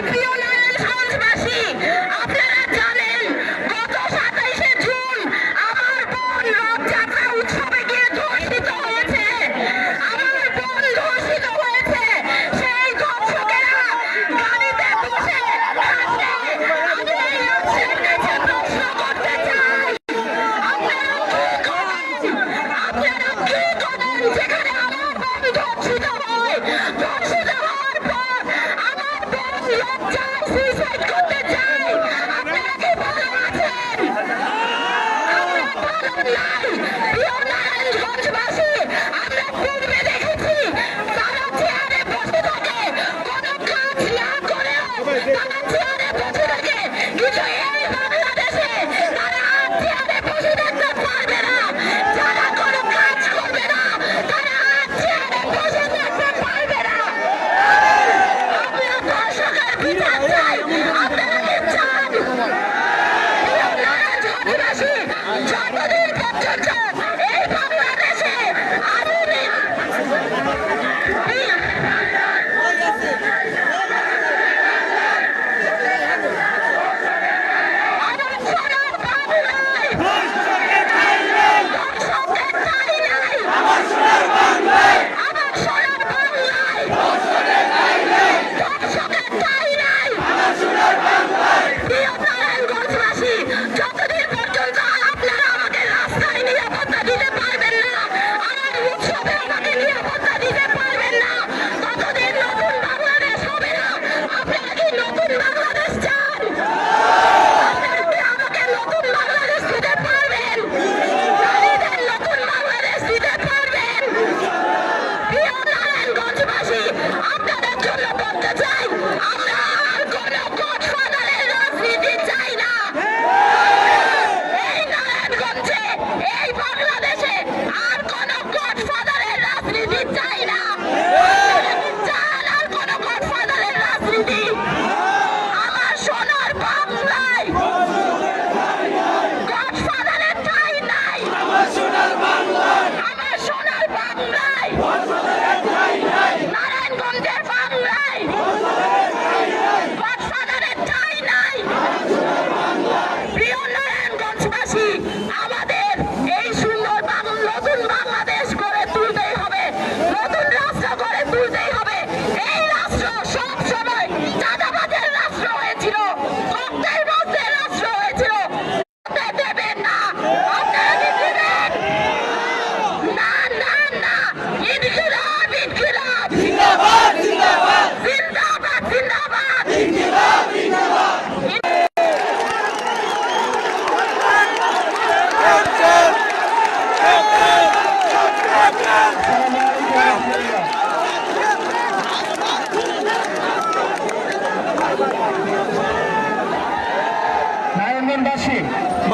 Thank you.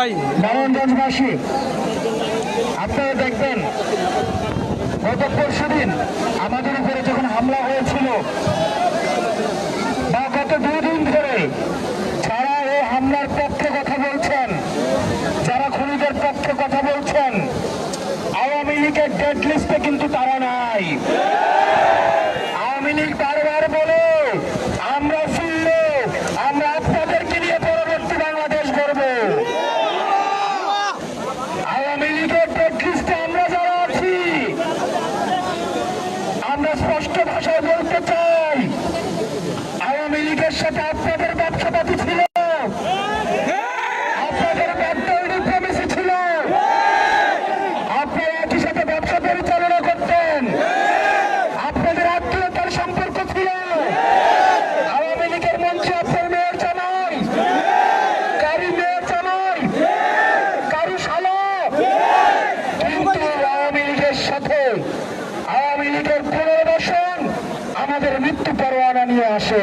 ভাই। নারায়ণগঞ্জবাসী, আপনারা দেখবেন, গত পরশু দিন আমাদের উপরে যখন হামলা হয়েছিল, বা গত দুদিন ধরে যারা এই হামলার পক্ষে কথা বলছেন, যারা খুনিদের পক্ষে কথা বলছেন, আওয়ামী লীগের ডেট লিস্টে কিন্তু তারা নাই। পরোয়ানা নিয়ে আসে।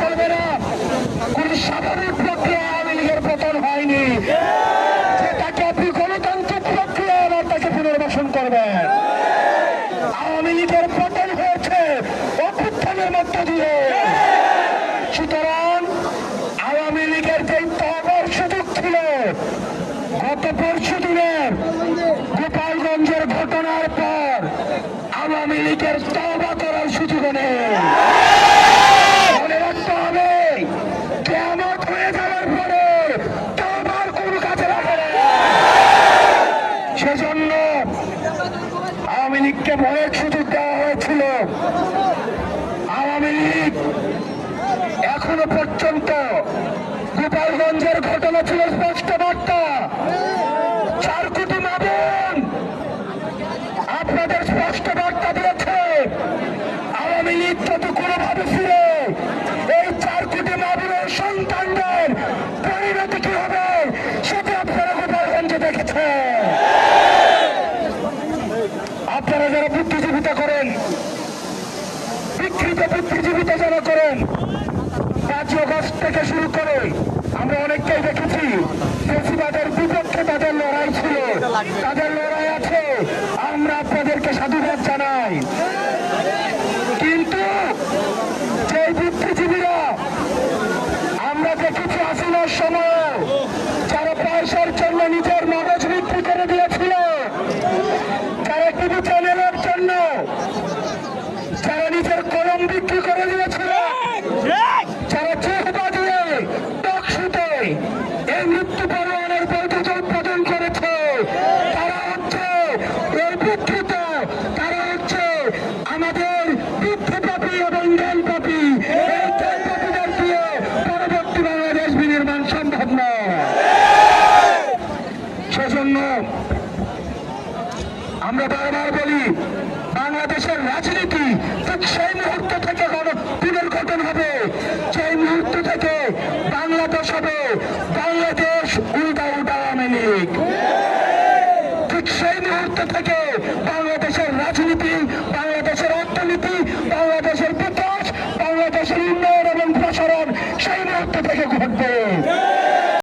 চলবে না। কোন স্বাভাবিক প্রক্রিয়া আওয়ামী লীগের পতন হয়নি। যেটাকে আপনি গণতান্ত্রিক প্রক্রিয়া আবার তাকে পুনর্বাসন করবেন। আওয়ামী লীগের পতন হয়েছে অভ্যুত্থানের মধ্য দিয়ে। সুতরাং আওয়ামী লীগের যে তবর সুযোগ ছিল, গত পরশু দিনের গোপালগঞ্জের ঘটনার পর আওয়ামী লীগের লীগকে অনেক সুযোগ দেওয়া হয়েছিল। আওয়ামী লীগ এখনও পর্যন্ত গোপালগঞ্জের ঘটনা ছিল স্পষ্ট বার্তা। চার কোটি মাদন আপনাদের স্পষ্ট বার্তা দিয়েছে, আওয়ামী লীগ তো কোনোভাবে ছিল বিবেচনা করেন। পাঁচ অগস্ট থেকে শুরু করে হবে